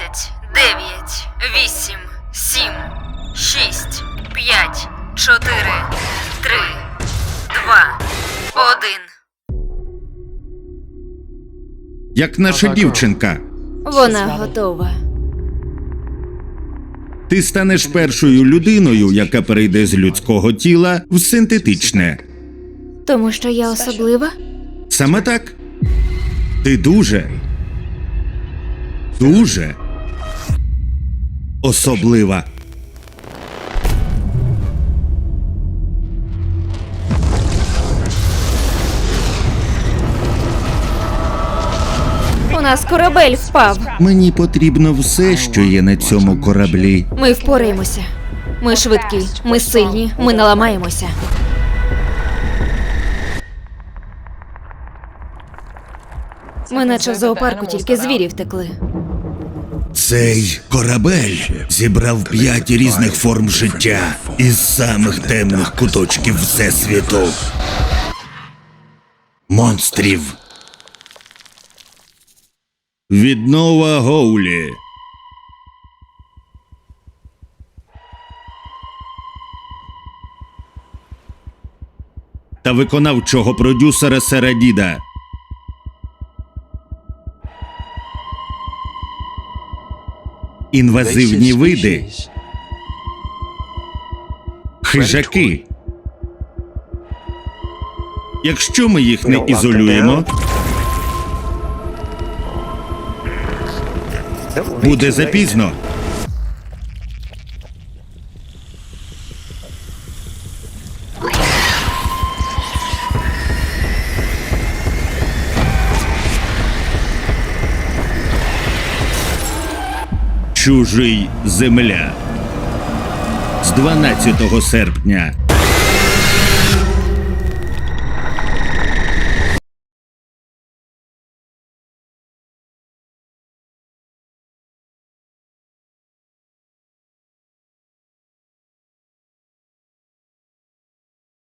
Десять, дев'ять, вісім, сім, шість, п'ять, чотири, три, два, один. Як наша дівчинка. Вона готова. Ти станеш першою людиною, яка перейде з людського тіла в синтетичне. Тому що я особлива? Саме так. Ти дуже. Дуже особлива. У нас корабель впав. Мені потрібно все, що є на цьому кораблі. Ми впораємося. Ми швидкі, ми сильні, ми не ламаємося. Ми наче в зоопарку тільки звірі втекли. Цей корабель зібрав п'ять різних форм життя із самих темних куточків всесвіту. Монстрів. Віднова Гоулі. Та виконавчого продюсера Сера Діда. Інвазивні види. Хижаки. Якщо ми їх не ізолюємо, буде запізно. Чужий земля. З 12 серпня